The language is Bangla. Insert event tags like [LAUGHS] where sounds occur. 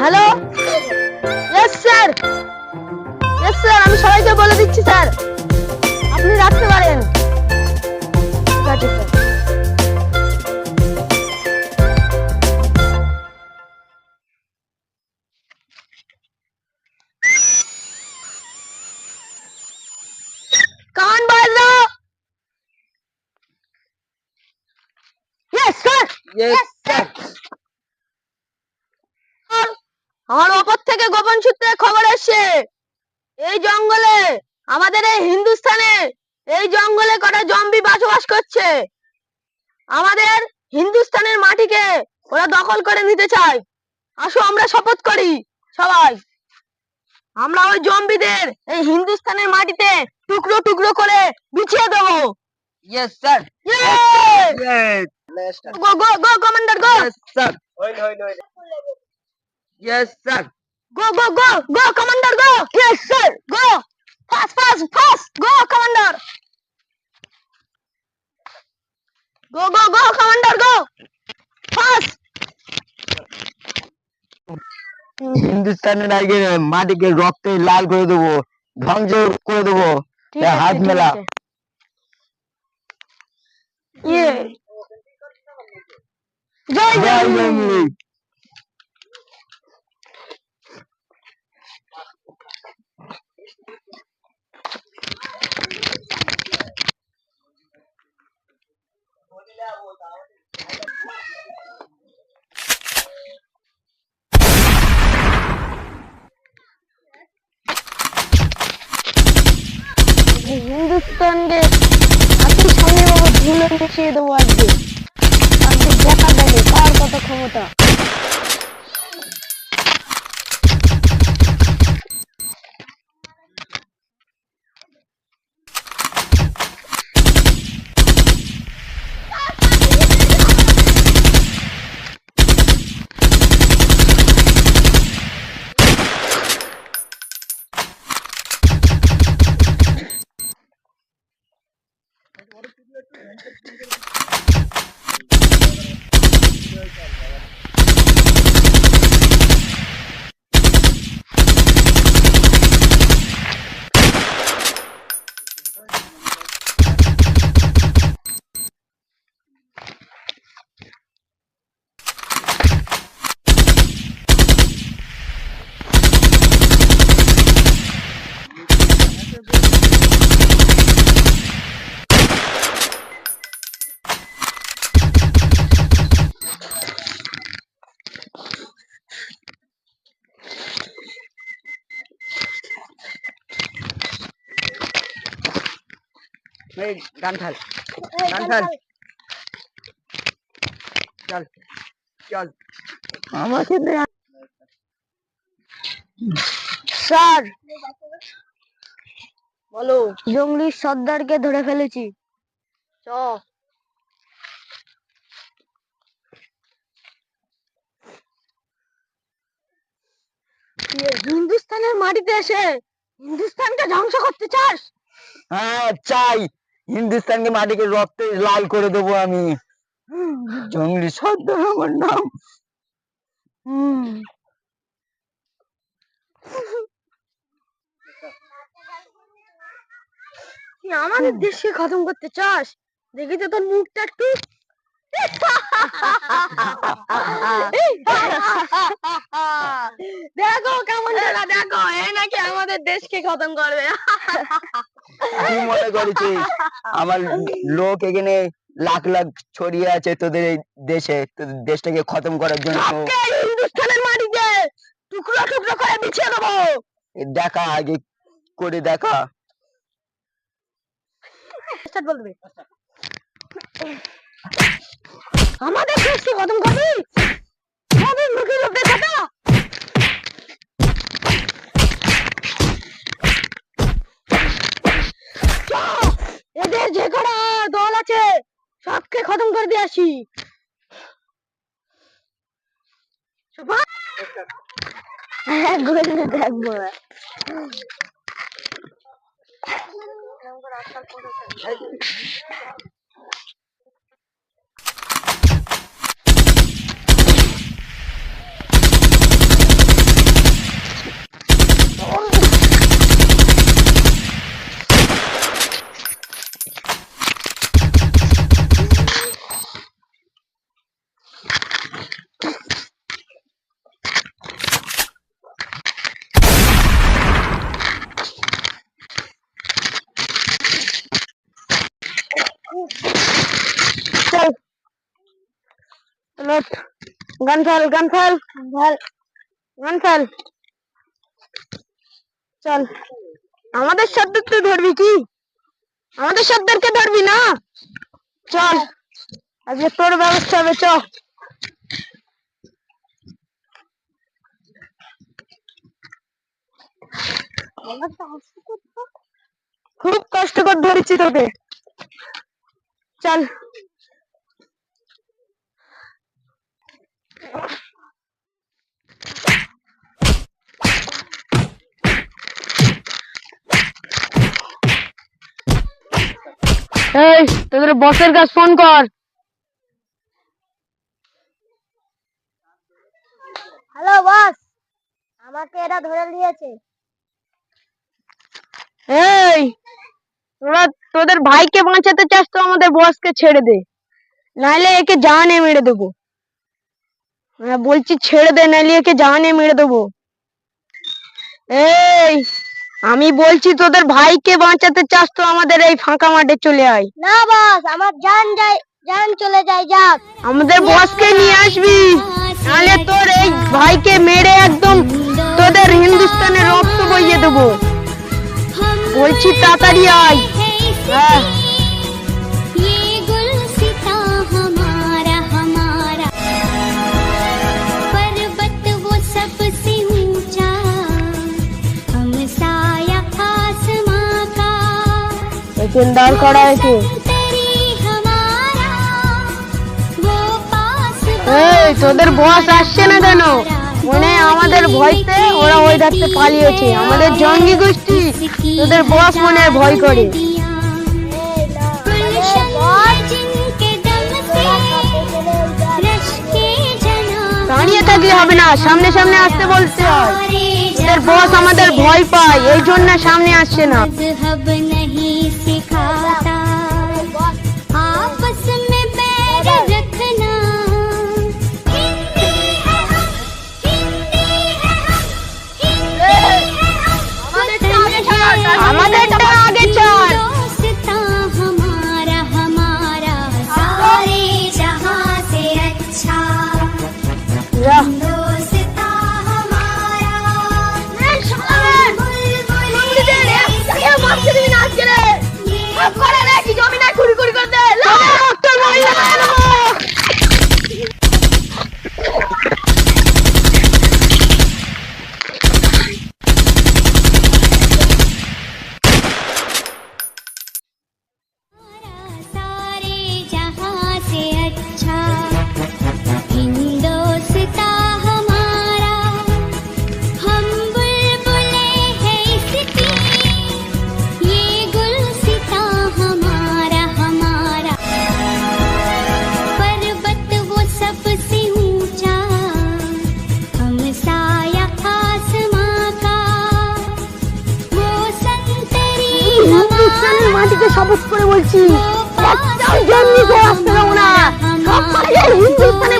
Hello yes sir yes sir আমি সবাইকে বলে দিচ্ছি স্যার Yes, sir. আমার ওপর থেকে গোপন সূত্রে খবর এসছে। এই জঙ্গলে আমাদের এই হিন্দুস্তানে এই জঙ্গলে কটা জম্বি বসবাস করছে। আমাদের হিন্দুস্তানের মাটিকে ওরা দখল করে নিতে চায়। আসো আমরা শপথ করি সবাই। আমরা ওই জম্বিদের এই হিন্দুস্তানের মাটিতে টুকরো টুকরো করে বিছিয়ে দেবো। Yes, sir. Yes! Yes. Go go go commander go Yes, sir. Yes, sir. Go, go, go, go, Commander, go! Yes, sir, go! Fast, fast, fast! Go, Commander! Go, go, go, Commander, go! Fast! হিন্দুস্তানের আগে মাটিকে রক্তে লাল করে দেবো ধ্বংস করে দেবো ঠিক হ্যাঁ, আছে, হাত ঠিক মেলা। আছে। ইয়ে হিন্দুস্তানকে আজকে সামনে বাবা ধুলো মিশিয়ে দেবো আজকে। ক্ষমতা। এই গান খাল চল চল। আমাকে স্যার! বলো। জঙ্গলি সর্দারকে ধরে ফেলেছি। চ। হিন্দুস্তানের মাটিতে এসে হিন্দুস্তানকে ধ্বংস করতে চাস? হ্যাঁ চাই। হিন্দুস্তানকে মাটিকে রক্তে লাল করে দেবো আমি। জঙ্গলি সর্দার আমার নাম। আমাদের দেশকে খতম করতে চাস? দেখি তো তোর মুখটা একটু। [LAUGHS] দেখো কেমন দেখো এ নাকি আমাদের দেশকে খতম করবে। [LAUGHS] কি মনে করেছিস আমার লোক এখানে লাখ লাখ ছড়িয়ে আছে তোদের এই দেশে তোদের দেশটাকে খতম করার জন্য। হিন্দুস্তানের মাটিতে টুকরো টুকরো করে বিছিয়ে দেবো। দেখা আগে করে দেখা। আমাদের দেশকে খতম করবি? আমাদের মুখের উপরে থাকা সবকে খতম করে দিয়ে আসি। হ্যাঁ, দেখব। না লোট গান ফেল গান ফেল চল। আমাদের শব্দ তুই ধরবি কি? আমাদের শব্দকে ধরবি না? চল, আজকে তোর ব্যবস্থা হবে, চ। খুব কষ্ট করে ধরেছি তোকে। চল। এই তোদের বসের কাছে ফোন কর। হ্যালো বস আমাকে এরা ধরে নিয়েছে। এই তোরা তোদের ভাইকে বাঁচাতে চাস তো আমাদের বসকে ছেড়ে দে। নাইলে একে জানে মেরে দেবো। হ্যাঁ বলছি ছেড়ে দে নাইলে একে জানে মেরে দেবো। এই আমি বলছি তোদের ভাইকে বাঁচাতে চাস তো আমাদের এই ফাঁকা মাঠে চলে আয়। না বস আমার জান যায় জান চলে যায় যাক। আমাদের বসকে নিয়ে আসবি। তাহলে তোর এই ভাইকে মেরে একদম তোদের হিন্দুস্তানে রক্ত বইয়ে দেবো। বলছি তাড়াতাড়ি আয়। হ্যাঁ। এখানে দাঁড় করা হয়েছে संतरी हमारा वो पास এই তোদের বস আসছে না কেন মনে হয় আমাদের ভয়তে ওরা ওই ধারতে পালিয়েছে আমাদের জঙ্গি গোষ্ঠী তোদের বস মনে হয় ভয় করে गुलशन में जिनके दम से रश के जना দাঁড়িয়ে থাকলে হবে না সামনে সামনে আসতে বলতে হয় তোদের বস আমাদের ভয় পায় এই জন্য সামনে আসছে না শপথ বলছি একটাও জঙ্গি আসতে দেবো না। সব পারে